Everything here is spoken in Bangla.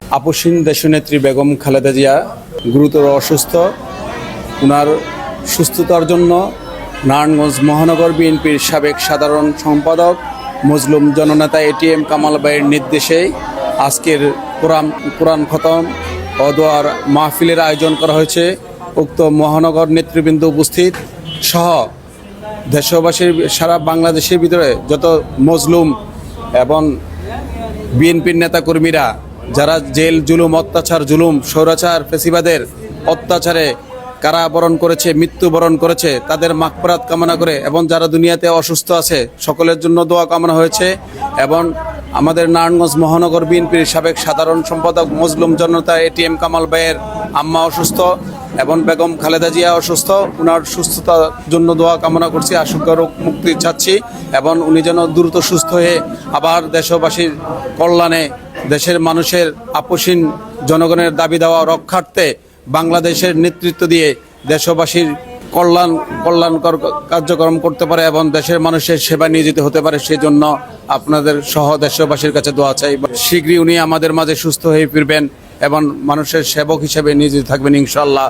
আপসীন দেশনেত্রী বেগম খালেদা জিয়া গুরুতর অসুস্থ। ওনার সুস্থতার জন্য নারায়ণগঞ্জ মহানগর বিএনপির সাবেক সাধারণ সম্পাদক, মজলুম জননেতা এটিএম কামাল ভাইয়ের নির্দেশে আজকের কোরআন কোরআন খতম ও দোয়ার মাহফিলের আয়োজন করা হয়েছে। উক্ত মহানগর নেতৃবৃন্দ উপস্থিত সহ দেশবাসীর, সারা বাংলাদেশের ভিতরে যত মজলুম এবং বিএনপির নেতাকর্মীরা যারা জেল, জুলুম, অত্যাচার, জুলুম, স্বৈরাচার, ফেসিবাদের অত্যাচারে কারাবরণ করেছে, মৃত্যুবরণ করেছে, তাদের মাকপরাত কামনা করে এবং যারা দুনিয়াতে অসুস্থ আছে, সকলের জন্য দোয়া কামনা হয়েছে এবং আমাদের নারায়ণগঞ্জ মহানগর বিএনপির সাবেক সাধারণ সম্পাদক মজলুম জনতা এটিএম কামাল ভাইয়ের আম্মা অসুস্থ এবং বেগম খালেদা জিয়া অসুস্থ ওনার সুস্থতার জন্য দোয়া কামনা করছি আশঙ্কা রোগ মুক্তি চাচ্ছি এবং উনি যেন দ্রুত সুস্থ হয়ে আবার দেশবাসীর কল্যাণে দেশের মানুষের আপসীন জনগণের দাবি দেওয়া রক্ষার্থে বাংলাদেশের নেতৃত্ব দিয়ে দেশবাসীর কল্যাণ, কল্যাণকর কার্যক্রম করতে পারে এবং দেশের মানুষের সেবা নিয়োজিত হতে পারে সেই জন্য আপনাদের সহ দেশবাসীর কাছে দোয়া চাই। শীঘ্রই উনি আমাদের মাঝে সুস্থ হয়ে ফিরবেন এবং মানুষের সেবক হিসেবে নিয়োজিত থাকবেন ইনশাল্লাহ